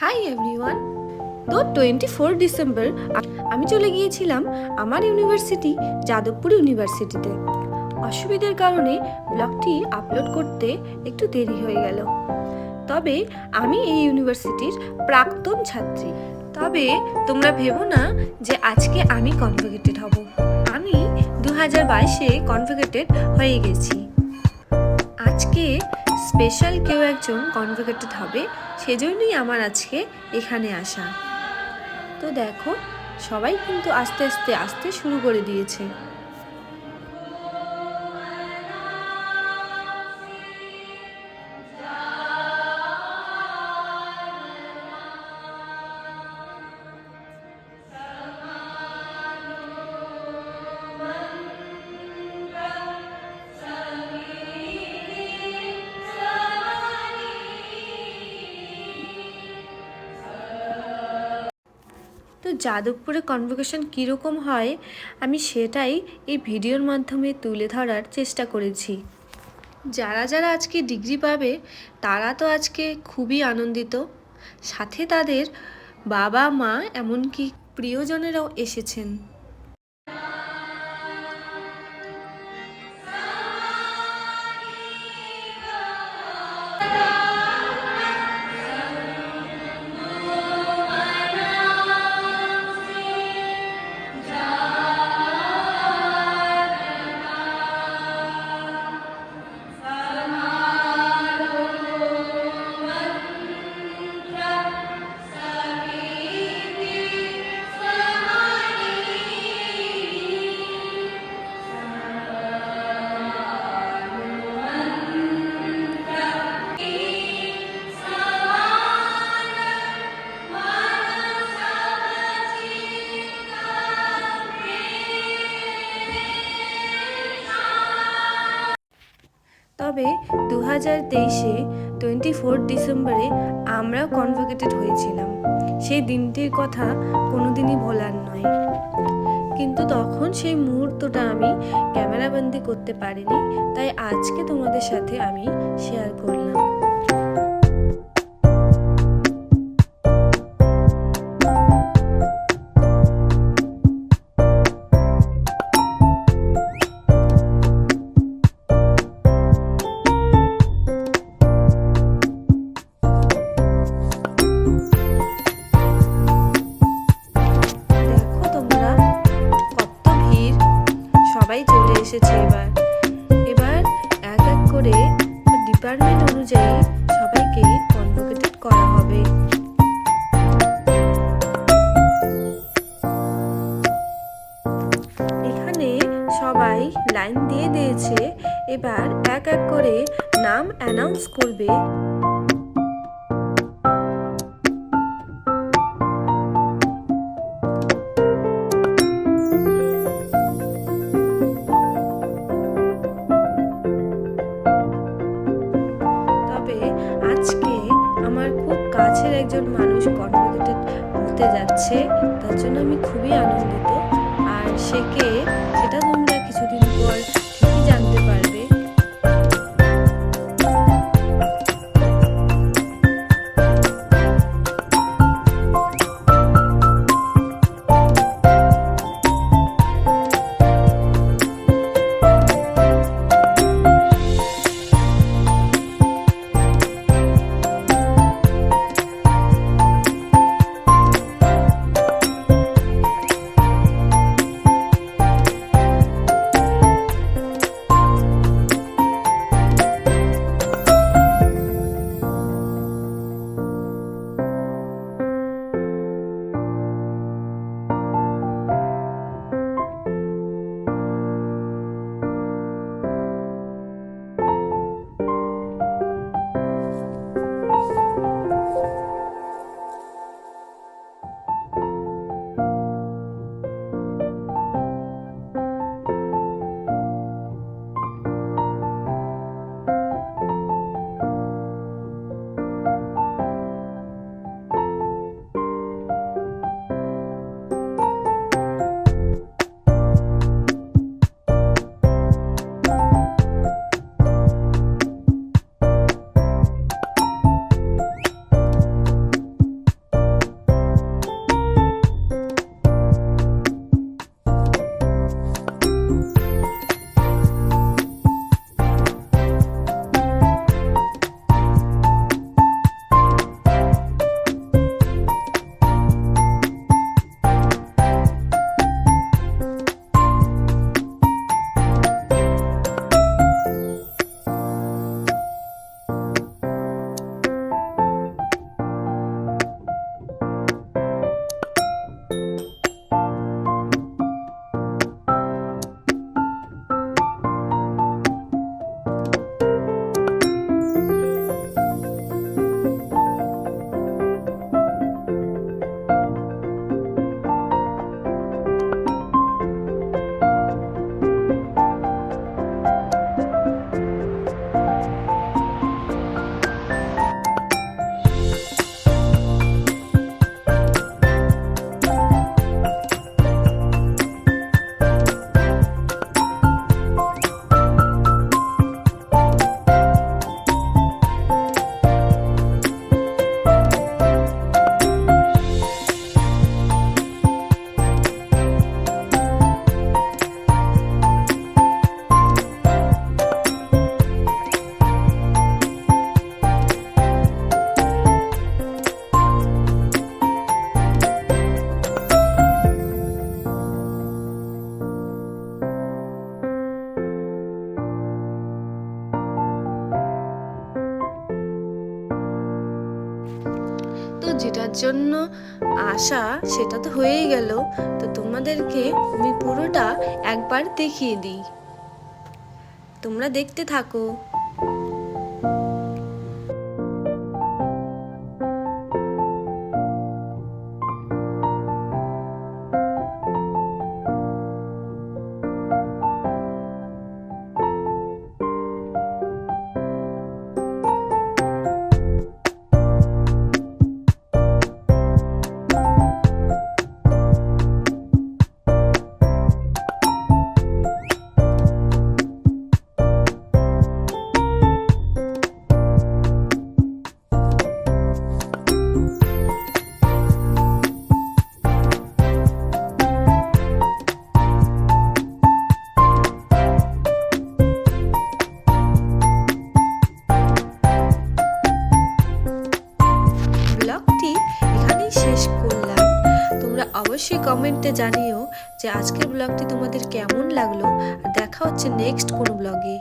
High everyone তো twenty four December আমি চলে গিয়েছিলাম আমার ইউনিভার্সিটি যাদবপুর ইউনিভার্সিটিতে অসুবিধার কারণে ব্লগটি আপলোড করতে একটু দেরি হয়ে গেল। তবে আমি এই ইউনিভার্সিটির প্রাক্তন ছাত্রী। তবে তোমরা ভেবো না যে আজকে আমি কনভোকেটেড হব। আমি দু হাজার বাইশে কনভোকেটেড হয়ে গেছি। আজকে স্পেশাল কেউ একজন কনভোকেটেড হবে, সেজন্যই আমার আজকে এখানে আসা। তো দেখো, সবাই কিন্তু আস্তে আস্তে, আসতে শুরু করে দিয়েছে। তো যাদবপুরে কনভোকেশন কীরকম হয়, আমি সেটাই এই ভিডিওর মাধ্যমে তুলে ধরার চেষ্টা করেছি। যারা যারা আজকে ডিগ্রি পাবে, তারা তো আজকে খুবই আনন্দিত। সাথে তাদের বাবা মা এমনকি প্রিয়জনেরাও এসেছেন। তবে দু হাজার তেইশে টোয়েন্টি ফোর ডিসেম্বরে আমরাও কনভোকেটেড হয়েছিলাম। সেই দিনটির কথা কোনোদিনই ভোলার নয়। কিন্তু তখন সেই মুহূর্তটা আমি ক্যামেরাবন্দি করতে পারিনি, তাই আজকে তোমাদের সাথে আমি শেয়ার করলাম। সবাইকে কনভোকেটেড করা হবে। এখানে সবাই লাইন দিয়ে দিয়েছে। এবার এক এক করে নাম অ্যানাউন্স করবে। একজন মানুষ কনভোকেটেড হতে যাচ্ছে তার জন্য আমি খুবই আনন্দিত। আর সে কে সেটা যেটার জন্য আশা, সেটা তো হয়েই গেল। তো তোমাদেরকে আমি পুরোটা একবার দেখিয়ে দিই। তোমরা দেখতে থাকো। অবশ্যই কমেন্টে জানিও যে আজকের ব্লগটি তোমাদের কেমন লাগল। আর দেখা হচ্ছে নেক্সট কোনো ব্লগে